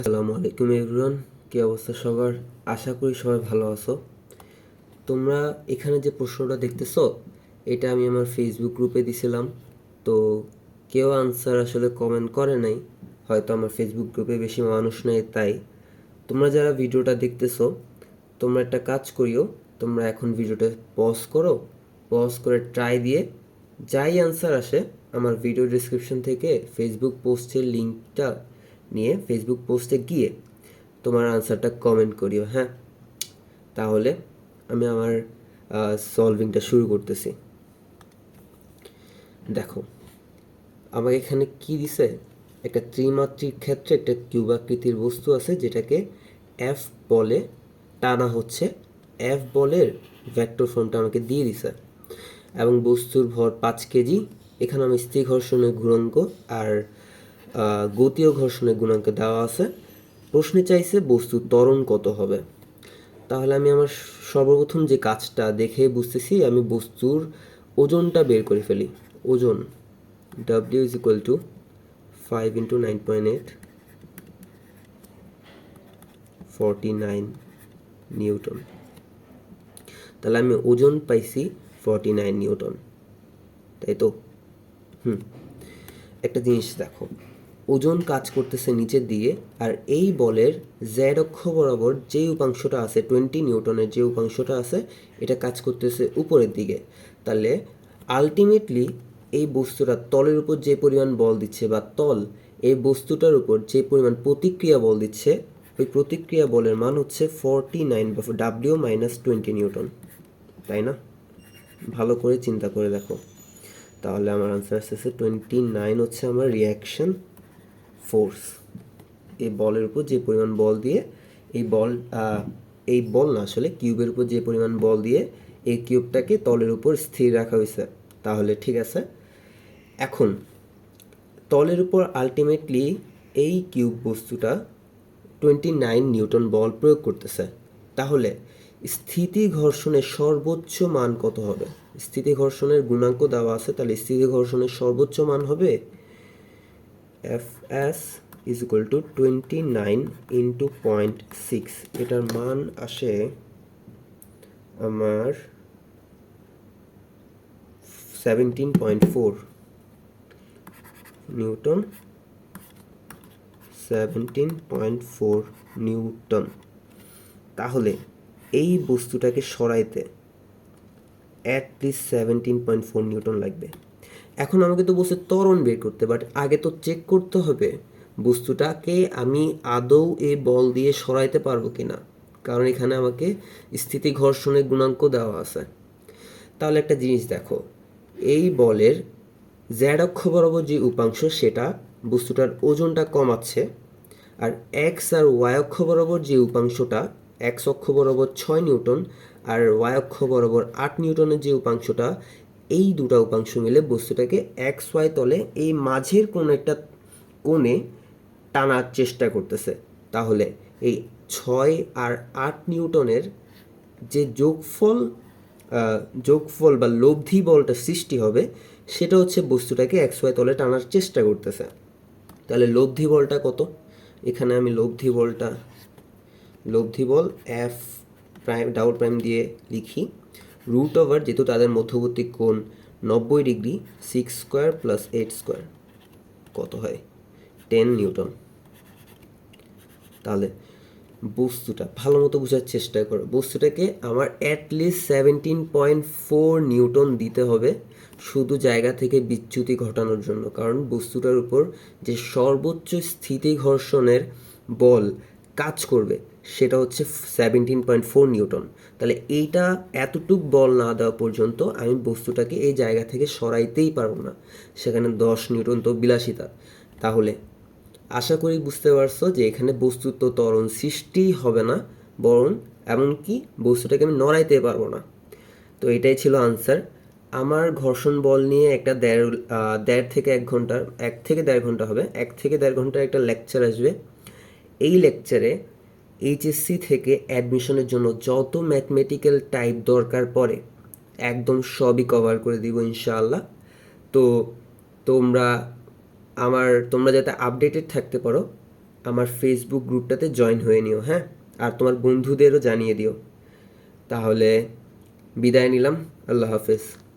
আসসালামু আলাইকুম এভরিওয়ান কি অবস্থা সবার? আশা করি সবাই ভালো আছো। তোমরা এখানে যে প্রশ্নটা দেখতেছো, এটা আমি আমার ফেসবুক গ্রুপে দিছিলাম। তো কেউ আনসার আসলে কমেন্ট করে নাই, হয়তো আমার ফেসবুক গ্রুপে বেশি মানুষ নেই, তাই। তোমরা যারা ভিডিওটা দেখতেছো, তোমরা একটা কাজ করিও, তোমরা এখন ভিডিওটা পজ করো। পজ করে ট্রাই দিয়ে যাই আনসার আসে, আমার ভিডিও ডিসক্রিপশন থেকে ফেসবুক পোস্টের লিঙ্কটা নিয়ে ফেসবুক পোস্টে গিয়ে তোমার আনসারটা কমেন্ট করিও হ্যাঁ? তাহলে আমি আমার সলভিংটা শুরু করতেছি। দেখো, আমাকে এখানে কি দিছে? একটা ত্রিমাত্রিক ক্ষেত্রে একটা কিউবাকৃতির বস্তু আছে যেটাকে এফ বলে টানা হচ্ছে এফ বলের ভেক্টর ফর্মটা আমাকে দিয়ে দিছে। এবং বস্তুর ভর পাঁচ কেজি, এখানে আমি স্থির ঘর্ষণের গুণাঙ্ক আর গতীয় ঘর্ষণের গুণাঙ্ক দেওয়া আছে। প্রশ্নে চাইছে বস্তুর ত্বরণ কত হবে? তাহলে আমি আমার সর্বপ্রথম যে কাজটা দেখে বুঝতেছি, আমি বস্তুর ওজনটা বের করে ফেলি। ওজন W is equal to five into nine point eight forty nine newton তাহলে আমি ওজন পাইছি ফর্টি নাইন নিউটন তাই তো? হুম। একটা জিনিস দেখো। ওজন কাজ করতেছে নিচের দিকে আর এই বলের জেড অক্ষ বরাবর যে উপাংশটা আছে টোয়েন্টি নিউটনের যে উপাংশটা আছে, এটা কাজ করতেছে উপরের দিকে। তাহলে আলটিমেটলি এই বস্তুটা তলের উপর যে পরিমাণ বল দিচ্ছে বা তল, এই বস্তুটার উপর যে পরিমাণ প্রতিক্রিয়া বল দিচ্ছে, ওই প্রতিক্রিয়া বলের মান হচ্ছে ফর্টি নাইন বা ডাব্লিউ মাইনাস টোয়েন্টি নিউটন। তাই না? ভালো করে চিন্তা করে দেখো। তাহলে আমার আনসার আসতেছে টোয়েন্টি নাইন হচ্ছে আমার রিয়াকশন ফোর্স এই বলের উপর যে পরিমাণ বল দিয়ে এই বল এই বল না, আসলে কিউবের উপর যে পরিমাণ বল দিয়ে এই কিউবটাকে তলের উপর স্থির রাখা হয়েছে। তাহলে ঠিক আছে? এখন, তলের উপর আলটিমেটলি এই কিউব বস্তুটা টোয়েন্টি নাইন নিউটন বল প্রয়োগ করতেছে। তাহলে স্থিতি ঘর্ষণের সর্বোচ্চ মান কত হবে? স্থিতি ঘর্ষণের গুণাঙ্ক দেওয়া আছে, তাহলে স্থিতি ঘর্ষণের সর্বোচ্চ মান হবে F S is equal to twenty nine into point six এটার মান আসে আমার seventeen point four newton seventeen point four newton. তাহলে এই বস্তুটাকে সরাইতে at least seventeen point four newton লাগবে। এখন আমাকে তো বসে ত্বরণ বের করতে বাট আগে তো চেক করতে হবে বস্তুটাকে আমি আদৌ এই বল দিয়ে সরাইতে পারব কি না কারণ এখানে আমাকে স্থিতি ঘর্ষণের গুণাঙ্ক দেওয়া আছে। তাহলে একটা জিনিস দেখো, এই বলের জ্যাড অক্ষ বরাবর যে উপাংশ সেটা বস্তুটার ওজনটা কমাচ্ছে, আর এক্স আর ওয়াই অক্ষ বরাবর যে উপাংশটা এক্স অক্ষ বরাবর ছয় নিউটন আর ওয়াই অক্ষ বরাবর আট নিউটনের যে উপাংশটা এই দুটো উপাংশ মিলে বস্তুটাকে এক্স ওয়াই তলে এই মাঝের কোনো একটা কোণে টানার চেষ্টা করতেছে। তাহলে এই ছয় আর আট নিউটনের যে যোগফল যোগফল বা লব্ধি বলটা সৃষ্টি হবে, সেটা হচ্ছে বস্তুটাকে এক্স ওয়াই তলে টানার চেষ্টা করতেছে। তাহলে লব্ধি বলটা কত? এখানে আমি লব্ধি বলটা, লব্ধি বল এফ প্রাইম, ডাবল প্রাইম দিয়ে লিখি। রুট ওভার যেহেতু তাদের মধ্যবর্তী কোণ নব্বই degree six square plus eight square কত হয়? Ten newton. তাহলে বস্তুটা ভালো মতো বোঝার চেষ্টা করো। বস্তুটাকে আমার at least seventeen point four newton দিতে হবে শুধু জায়গা থেকে বিচ্যুতি ঘটানোর জন্য। কারণ বস্তুটার উপর যে সর্বোচ্চ স্থিতি ঘর্ষণের বল কাজ করবে সেটা হচ্ছে সেভেন্টিন পয়েন্ট ফোর নিউটন। তাহলে এইটা এতটুক বল না দেওয়া পর্যন্ত আমি বস্তুটাকে এই জায়গা থেকে সরাইতেই পারব না। সেখানে দশ নিউটন তো বিলাসিতা। তাহলে আশা করি বুঝতে পারছ যে এখানে বস্তুর তো ত্বরণ সৃষ্টিই হবে না, বরং এমনকি বস্তুটাকে আমি নড়াইতে পারব না। তো এটাই ছিল আনসার আমার ঘর্ষণ বল নিয়ে একটা দেড় দেড় থেকে এক ঘণ্টা, এক থেকে দেড় ঘণ্টা হবে, এক থেকে দেড় ঘণ্টার একটা লেকচার আসবে। এই লেকচারে এইচএসসি থেকে অ্যাডমিশনের জন্য যত ম্যাথমেটিক্যাল টাইপ দরকার পড়ে, একদম সবই কভার করে দিব ইনশাআল্লাহ। তো তোমরা আমার, তোমরা যাতে আপডেটেড থাকতে পারো, আমার ফেসবুক গ্রুপটাতে জয়েন হয়ে নিও হ্যাঁ? আর তোমার বন্ধুদেরও জানিয়ে দিও। তাহলে বিদায় নিলাম, আল্লাহ হাফেজ।